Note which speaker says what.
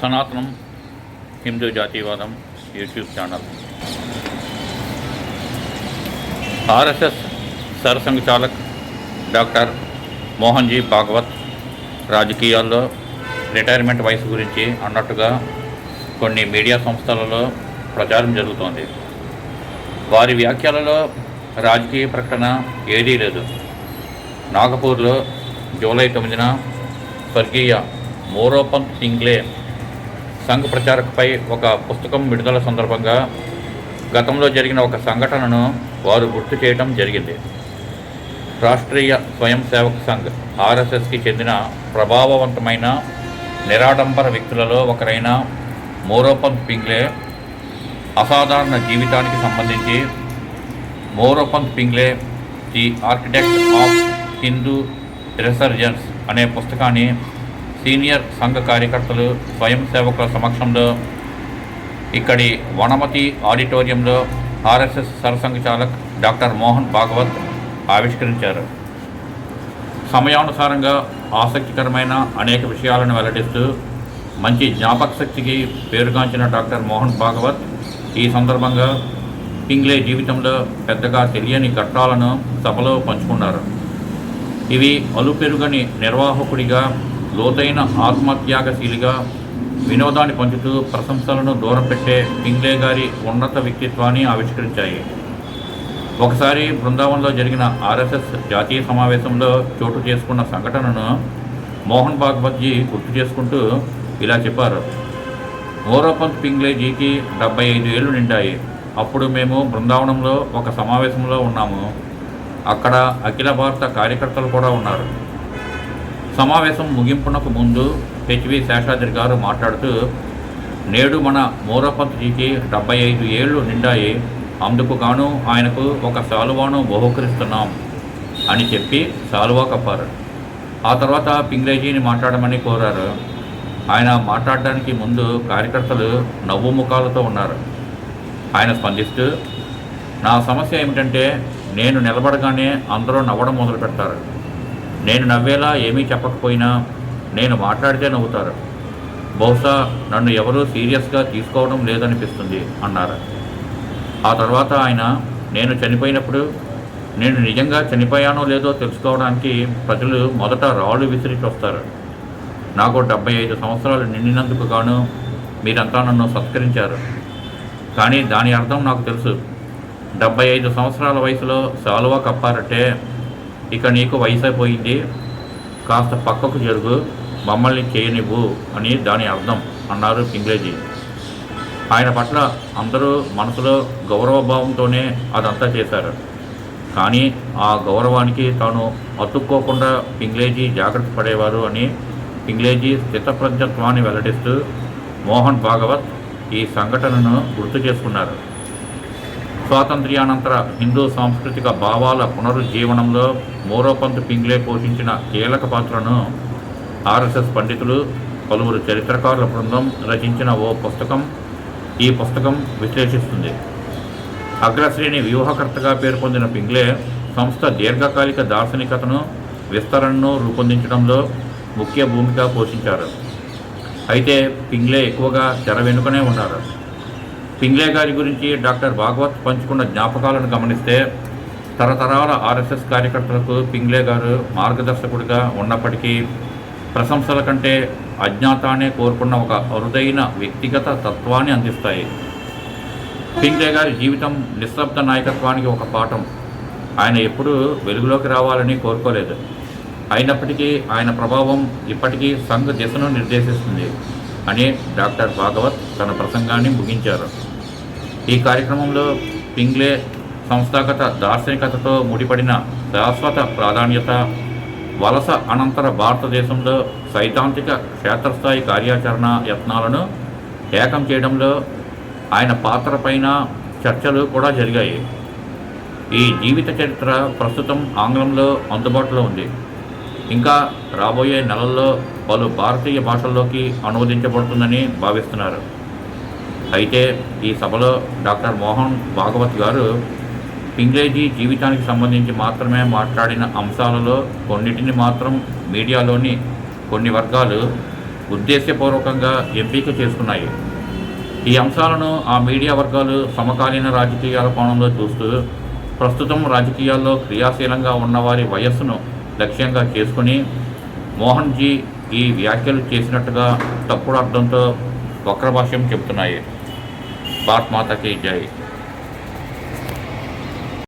Speaker 1: సనాతనం హిందూ జాతీయవాదం YouTube channel. RSS Sarsanghchalak doctor Mohanji Bhagwat రాజకీయాల్లో రిటైర్మెంట్ వయసు గురించి అన్నట్టుగా కొన్ని మీడియా సంస్థలలో ప్రచారం జరుగుతోంది. వారి వ్యాఖ్యలలో రాజకీయ ప్రకటన ఏదీ లేదు. నాగపూర్లో జూలై తొమ్మిదిన స్వర్గీయ మోరోపంత్ సింగ్లే సంఘ్ ప్రచారకపై ఒక పుస్తకం విడుదల సందర్భంగా గతంలో జరిగిన ఒక సంఘటనను వారు గుర్తు చేయడం జరిగింది. రాష్ట్రీయ స్వయం సేవక సంఘ్ ఆర్ఎస్ఎస్కి చెందిన ప్రభావవంతమైన నిరాడంబర వ్యక్తులలో ఒకరైన మోరోపంత్ పింగ్లే అసాధారణ జీవితానికి సంబంధించి Moropant Pingle the architect of Hindu resurgence అనే పుస్తకాన్ని సీనియర్ సంఘ కార్యకర్తలు స్వయం సేవకుల సమక్షంలో ఇక్కడి వనమతి ఆడిటోరియంలో RSS Sarsanghchalak doctor Mohan Bhagwat ఆవిష్కరించారు. సమయానుసారంగా ఆసక్తికరమైన అనేక విషయాలను వెల్లడిస్తూ మంచి జ్ఞాపక శక్తికి పేరుగాంచిన డాక్టర్ మోహన్ భాగవత్ ఈ సందర్భంగా పింగ్లే జీవితంలో పెద్దగా తెలియని ఘట్టాలను సభలో పంచుకున్నారు. ఇవి అలుపెరుగని నిర్వాహకుడిగా లోతైన ఆత్మత్యాగశీలిగా వినోదాన్ని పంచుతూ ప్రశంసలను దూరం పెట్టే పింగ్లే గారి ఉన్నత వ్యక్తిత్వాన్ని ఆవిష్కరించాయి. ఒకసారి బృందావనంలో జరిగిన ఆర్ఎస్ఎస్ జాతీయ సమావేశంలో చోటు చేసుకున్న సంఘటనను మోహన్ భాగవత్జీ గుర్తు చేసుకుంటూ ఇలా చెప్పారు. మోరోపంత్ పింగ్లేజీకి డెబ్బై ఐదు ఏళ్ళు నిండాయి. అప్పుడు మేము బృందావనంలో ఒక సమావేశంలో ఉన్నాము. అక్కడ అఖిల భారత కార్యకర్తలు కూడా ఉన్నారు. సమావేశం ముగింపునకు ముందు హెచ్వి శేషాద్రి గారు మాట్లాడుతూ నేడు మన మోరపంత్జీకి డెబ్బై ఐదు ఏళ్ళు నిండాయి. అందుకు గాను ఆయనకు ఒక శాలువాను బహుకరిస్తున్నాం అని చెప్పి శాలువా కప్పారు. ఆ తర్వాత పింగ్లేజీని మాట్లాడమని కోరారు. ఆయన మాట్లాడడానికి ముందు కార్యకర్తలు నవ్వు ముఖాలతో ఉన్నారు. ఆయన స్పందిస్తూ నా సమస్య ఏమిటంటే నేను నిలబడగానే అందరూ నవ్వడం మొదలు పెడతారు నేను నవ్వేలా ఏమీ చెప్పకపోయినా నేను మాట్లాడితే నవ్వుతారు. బహుశా నన్ను ఎవరూ సీరియస్గా తీసుకోవడం లేదనిపిస్తుంది అన్నారు. ఆ తర్వాత ఆయన నేను చనిపోయినప్పుడు నేను నిజంగా చనిపోయానో లేదో తెలుసుకోవడానికి ప్రజలు మొదట రాళ్ళు విసిరి చూస్తారు. నాకు డెబ్బై ఐదు సంవత్సరాలు నిండినందుకు గాను మీరంతా నన్ను సత్కరించారు. కానీ దాని అర్థం నాకు తెలుసు. డెబ్బై ఐదు సంవత్సరాల వయసులో సాలువా కప్పారంటే ఇక నీకు వయసు అయిపోయింది కాస్త పక్కకు జరుగు మమ్మల్ని చేయనివ్వు అని దాని అర్థం అన్నారు పింగ్లేజీ ఆయన పట్ల అందరూ మనసులో గౌరవభావంతోనే అదంతా చేశారు. కానీ ఆ గౌరవానికి తాను అతుక్కోకుండా పింగ్లేజీ జాగ్రత్త పడేవారు అని పింగ్లేజీ స్థితప్రజ్ఞత్వాన్ని వెల్లడిస్తూ మోహన్ భాగవత్ ఈ సంఘటనను గుర్తు చేసుకున్నారు. స్వాతంత్ర్యానంతర హిందూ సాంస్కృతిక భావాల పునరుజ్జీవనంలో మోరోపంత్ పింగ్లే పోషించిన కీలక పాత్రను ఆర్ఎస్ఎస్ పండితులు పలువురు చరిత్రకారుల బృందం రచించిన ఓ పుస్తకం ఈ పుస్తకం విశ్లేషిస్తుంది. అగ్రశ్రేణి వ్యూహకర్తగా పేర్కొందిన పింగ్లే సంస్థ దీర్ఘకాలిక దార్శనికతను విస్తరణను రూపొందించడంలో ముఖ్య భూమిక పోషించారు. అయితే పింగ్లే ఎక్కువగా తెర వెనుకనే ఉన్నారు. పింగ్లే గారి గురించి డాక్టర్ భాగవత్ పంచుకున్న జ్ఞాపకాలను గమనిస్తే తరతరాల ఆర్ఎస్ఎస్ కార్యకర్తలకు పింగ్లే గారు మార్గదర్శకుడిగా ఉన్నప్పటికీ ప్రశంసల కంటే అజ్ఞాతానే కోరుకున్న ఒక అరుదైన వ్యక్తిగత తత్వాన్ని అందిస్తాయి. పింగ్లే గారి జీవితం నిశ్శబ్ద నాయకత్వానికి ఒక పాఠం. ఆయన ఎప్పుడూ వెలుగులోకి రావాలని కోరుకోలేదు. అయినప్పటికీ ఆయన ప్రభావం ఇప్పటికీ సంఘ దిశను నిర్దేశిస్తుంది. అని డాక్టర్ భాగవత్ తన ప్రసంగాన్ని ముగించారు. ఈ కార్యక్రమంలో పింగ్లే సంస్థాగత దార్శనికతతో ముడిపడిన శాశ్వత ప్రాధాన్యత వలస అనంతర భారతదేశంలో సైద్ధాంతిక క్షేత్రస్థాయి కార్యాచరణ యత్నాలను ఏకం చేయడంలో ఆయన పాత్రపైన చర్చలు కూడా జరిగాయి. ఈ జీవిత చరిత్ర ప్రస్తుతం ఆంగ్లంలో అందుబాటులో ఉంది. ఇంకా రాబోయే నెలల్లో పలు భారతీయ భాషల్లోకి అనువదించబడుతుందని భావిస్తున్నారు. అయితే ఈ సభలో డాక్టర్ మోహన్ భాగవత్ గారు పింగ్లేజీ జీవితానికి సంబంధించి మాత్రమే మాట్లాడిన అంశాలలో కొన్నిటిని మాత్రం మీడియాలోని కొన్ని వర్గాలు ఉద్దేశపూర్వకంగా ఎంపిక చేసుకున్నాయి. ఈ అంశాలను ఆ మీడియా వర్గాలు సమకాలీన రాజకీయాల కోణంలో చూస్తూ ప్రస్తుతం రాజకీయాల్లో క్రియాశీలంగా ఉన్నవారి వయస్సును లక్ష్యంగా చేసుకుని మోహన్జీ ఈ వ్యాఖ్యలు చేసినట్టుగా తప్పుడు అర్థంతో వక్రభాష్యం చెబుతున్నాయి. बात माता की जय।